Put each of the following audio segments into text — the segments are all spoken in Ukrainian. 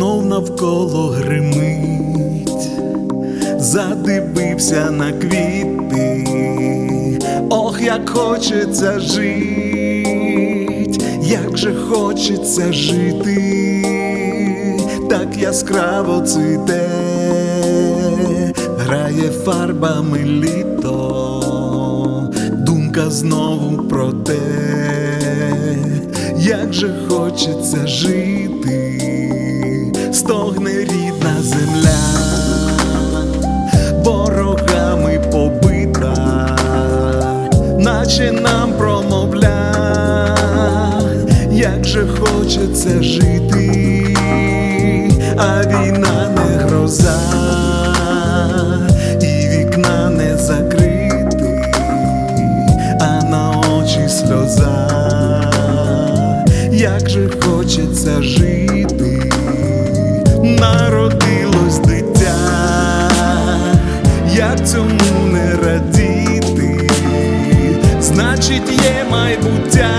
навколо гримить, задивився на квіти, ох, як хочеться жить, як же хочеться жити, так яскраво цвіте, грає фарбами літо, думка знову про те, як же хочеться жити, наче нам промовля, як же хочеться жити, а війна не гроза, і вікна не закрити, а на очі сльоза, як же хочеться жити, народилось значить є майбуття,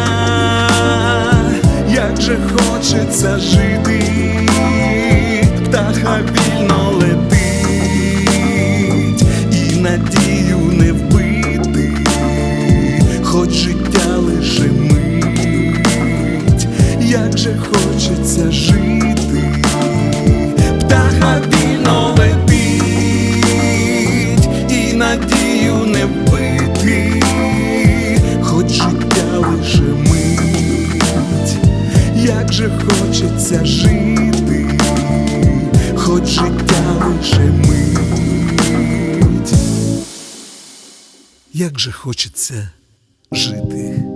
як же хочеться жити, птаха вільно летить, як же хочеться жити, хоч життя лише мить, як же хочеться жити.